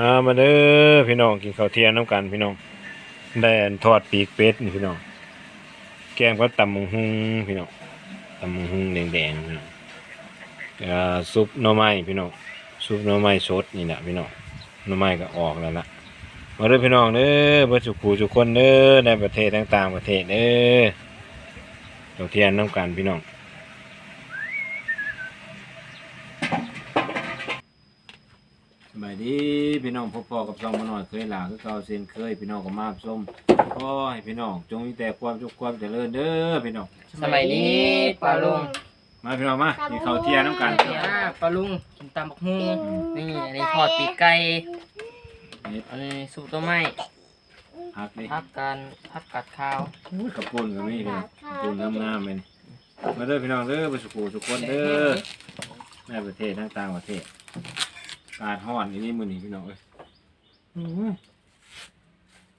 อามาเด้อพี่น้องกินข้าวเที่ยงน้ำกันพี่น้องได้อันทอดปีกเป็ดนี่พี่น้องแกงก็ตำมงหุงพี่น้องตำมงหุงแดงๆพี่น้องซุปหน่อไม้พี่น้องซุปหน่อไม้สดนี่แหละพี่น้องหน่อไม้ก็ออกแล้วล่ะมาเด้อพี่น้องเด้อเบ่สุขูทุคนเด้อในประเทศต่างๆประเทศเด้อข้าวเที่ยงน้ำกันพี่น้อง บายดีพี่น้องพ่อๆกับซองมาหน่อยเคยหลาคือเก่าเซนเคยพี่น้องก็มาส้มขอให้พี่น้องจงมีแต่ความสุขความเจริญเด้อพี่น้องสมัยนี้ปลาลุงมาพี่น้องมากินข้าวเที่ยงน้ำกันเนี่ยปลาลุงกินตำบักฮุงนี่อันนี้ทอดปีกไก่เฮ็ดอันนี้ซุปต้นไม้พักดิพักกันพักกัดข้าวกระปุนก็มีพี่น้องกระปุนงามๆเลยมาเด้อพี่น้องเด้อไปสุขสุขคนเด้อในประเทศทั้งต่างประเทศอา กาศร้อนอันนี้มื้อนี้พี่น้องเอ้ยอื้อหือ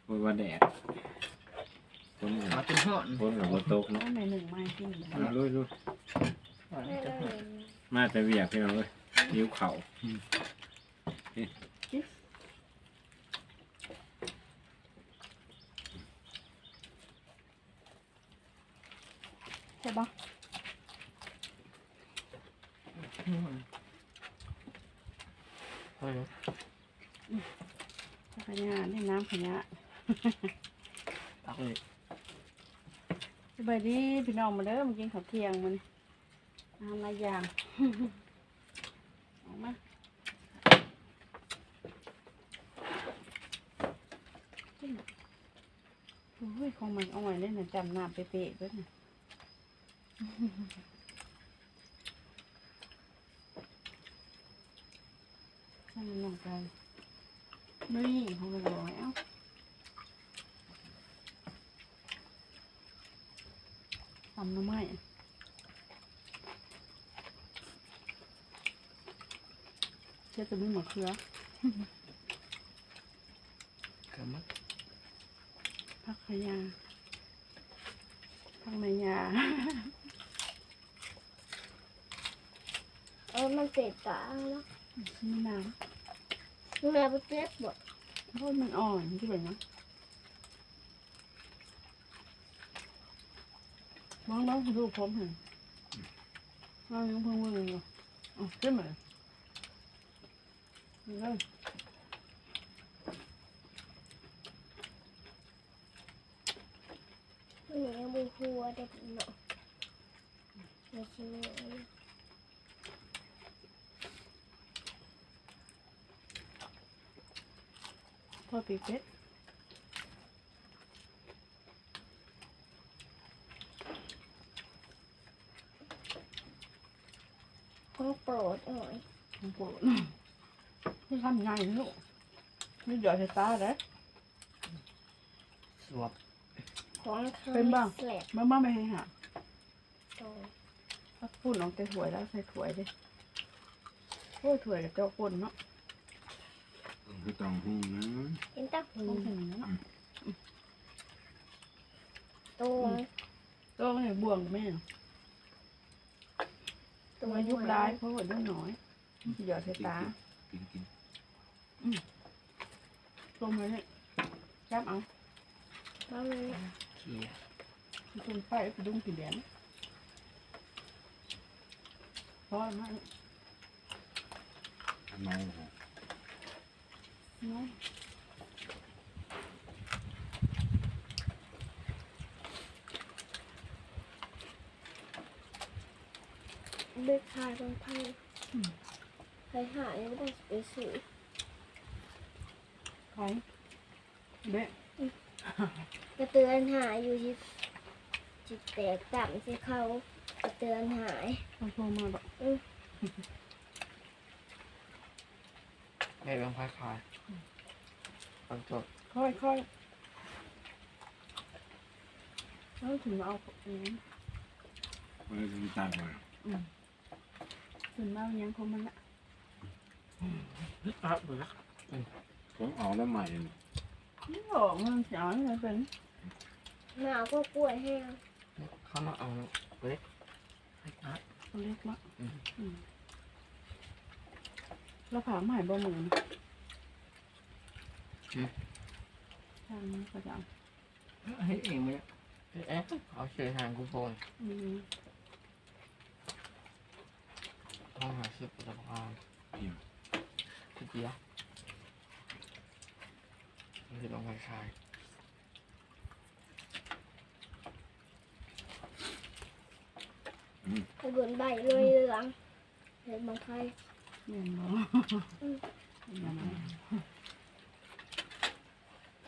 โอ้ยว่าแดดฝนมาเป็นห่อนฝนกับฝนตกเนาะอันไหนหนึ่งไม้ที่หนึ่งมาลุยลุยจะห่อนมาแต่เวียกพี่น้องเอ้ยนิ้วเข่า ใช่ปะ เฮ้ย ขยะนี่น้ำ ขยะตักเลยสบายดีพี่น้องมาเด้อมากินข้าวเที่ยงมันน้ำหลายอย่างออกมาโอ้ยของมันเอาไว้เล่นนะจำน้ำเป๊ะๆด้วยนะให้มันลงไป นี่ของมันร้อยเอ้าทำน้ำไม้เชื่อจะไม่หมดเชื้อกิดมั้งพักขยาพักในยา เออมันเจ็บตาเนาะมีน้ แม่ไปเจ็บบ่ำเพราะมันอ่อนที่แบบนี้มองน้องดูผมเห็นน้องยังเพิ่งเพิ่งอยู่อ๋อขึ้นมาเลยเลยมันยังบูหัวเด็กเนาะไม่ใช่แม่ พ่อปีเป็ดของโปรดหน่อยของโปรดนี่ทำไงลูกนี่หยอดใส่ตาเลยสวบของข้าเป็นบ้างแสลบมาม่าไม่ให้หาตรงถ้าปุ่นออกแต่ถ้วยแล้วใส่ถ้วยดิโอ้ยถ้วยกับเจ้าปุ่นเนาะ คือต้องหูนะเห็นตาหูต้องถึงเนาะตรงต้องให้บ่วงแม่ตรงมายุบลายเพราะว่าเรื่องน้อยสิหยอดใส่ตากินกินต้มไว้เนี่ยจับเอามันขี้ต้มไปไปดุ้งสีแดงพอมากเมาหเนาะ เบ็ดขาดตรงพังใครหายังไม่ได้ไปซื้อใครเบ๊ะกระเตือนหายอยู่ที่จิตแตกต่างที่เขากระเตือนหายเขาโทรมาบอกแม่บางพายขาย บางจบค่อยค่อยแล้วถึงมาเอาเองเออคือตายไปถึงมาเอายังคงมันละอะเบื่อผมเอาแล้วใหม่เลยนี่หรอกมันเสียอะไรเป็นหนาวก็กล้วยแห้งเข้ามาเอาเล็กให้นัดตัวเล็กมากอืมอืมแล้วผ่าใหม่บ่มือนะ ทางนี้ก็จะเอาเฮ็ดเองมั้ยเอ๊ะเอาเชื่อทางกูโฟนอืมห้องหาซื้อปุตภัณฑ์ทุกเดียวมันจะลองคลายกระบวนใบเลยเหลืองเห็นบางใครเงินบ่ยังไง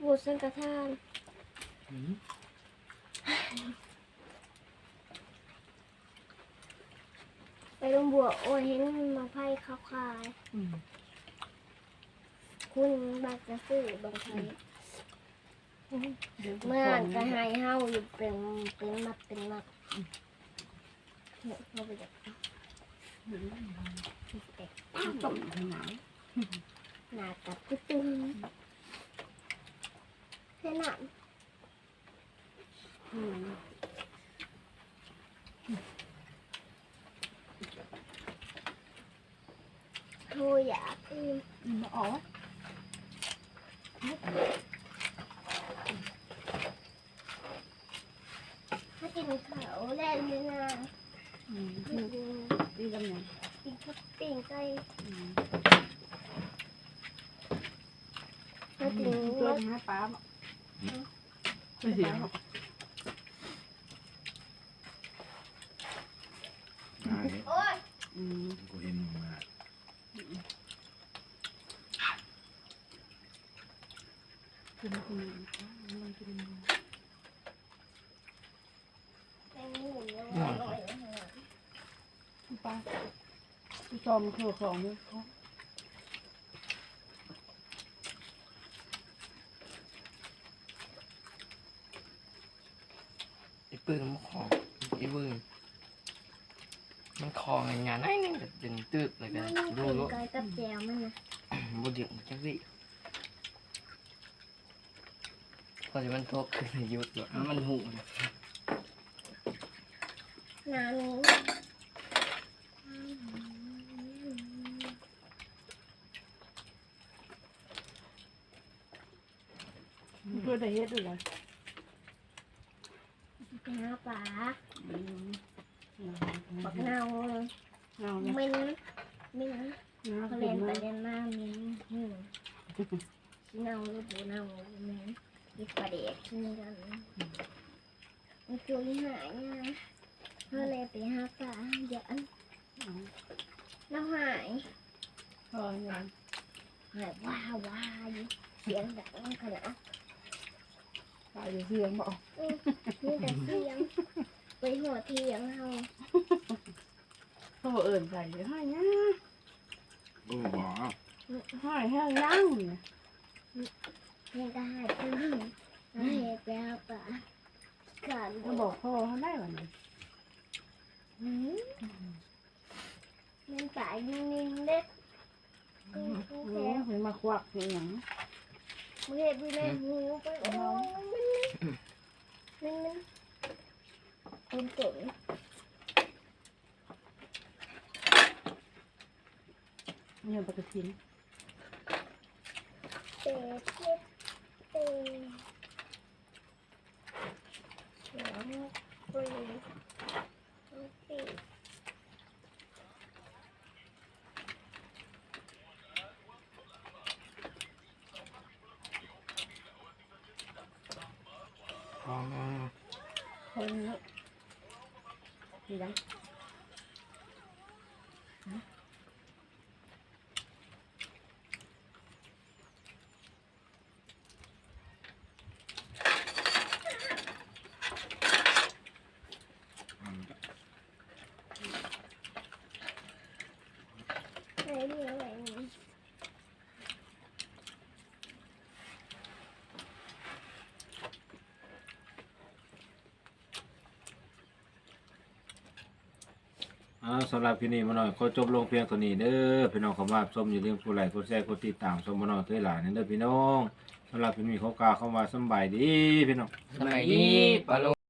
บูดสังกทานๆอืมไปลงบัวโอ้ยเห็นบางไพ่ขาวคายอืมคุณบักจะซื้อบางไพ่เดี๋ยวเมื่อนั้นก็ให้เฮาอยู่เป็นเป็นมัดเป็นมัดเนี่ยเราไปจับแตกต้มทางไหนหนากับตุ้ตึง ให้หนามอืมโทรอยากอืมอืมอ๋อถ้ากินเขาวแล่น ไม่นานอืมกินดีกำลังกินข้าวปิ้งไก่อืมถ้ากินตัวรสหาปลาบ่ไม่เสียงอ่าเห็นโอ้ยอืมกูเห็นมึงมากินกินมันกินแมงมุมยังอร่อยเลยนะปลาที่จอมคือของนี่เขา ปืนมันของไอ้วืนมันคองงานไอ้นี่แบบดึงตืดเลยกันดูกินรู้ไก่กับแจวมันนะบนเดียวจังสิพอจะมันทบขึ้นในยุทธ์แล้วมันหูนะน้ำนี้เพื่อได้เฮ็ดด้วยล่ะไป หาปลาอืมบักเนาเอาเนี่ยเม้นเม้นน้าเขากิเล่นนไปมาเล่นมาเม้นหืมชิเนาหรือปูเนาเม้นมีปลาเด็กกินกันมันจุยหายนะเขาเลยไปหาปลาเยอะแล้วหายพอเนี่ยหายว้าว้าอยู่เสียงดังขนาด ตายอยู่เสียงบ่อืมมีแต่เสียงไปหัวเทียงเฮาเขาบอกเอิ้นใส่เลยให้นะโอ้บอกให้ให้ยังเนี่ยเพียงก็หายไปหนึ่งแล้วเหตุไปหาปลาการก็บอกพ่อเขาได้ว่านี่อืมมันตายนิ่งๆเด็กอืมโอ้แค่เห็นมาควักอย่าง หยังเห็ดไปในหูไปโอ้ยมันมันมันมันตุ่นเนี่ยปกตินเตะเจ็บเตะแล้วปรีปี คองอะ คนเนาะ นี่ดัง ไหนดีอะไรนี่ อ่าสำหรับพี่นี่มาหน่อยขอจบลงเพียงตัวนี้เด้อพี่น้องขอมาชมอย่าลืมกดไลค์กดแชร์กดติดตามชมมาหน่อยเคยหลานเด้อพี่น้องสำหรับพี่นี้ขอกล่าวคำว่าสำบายดีพี่น้อง สมัยนี้ปลาโล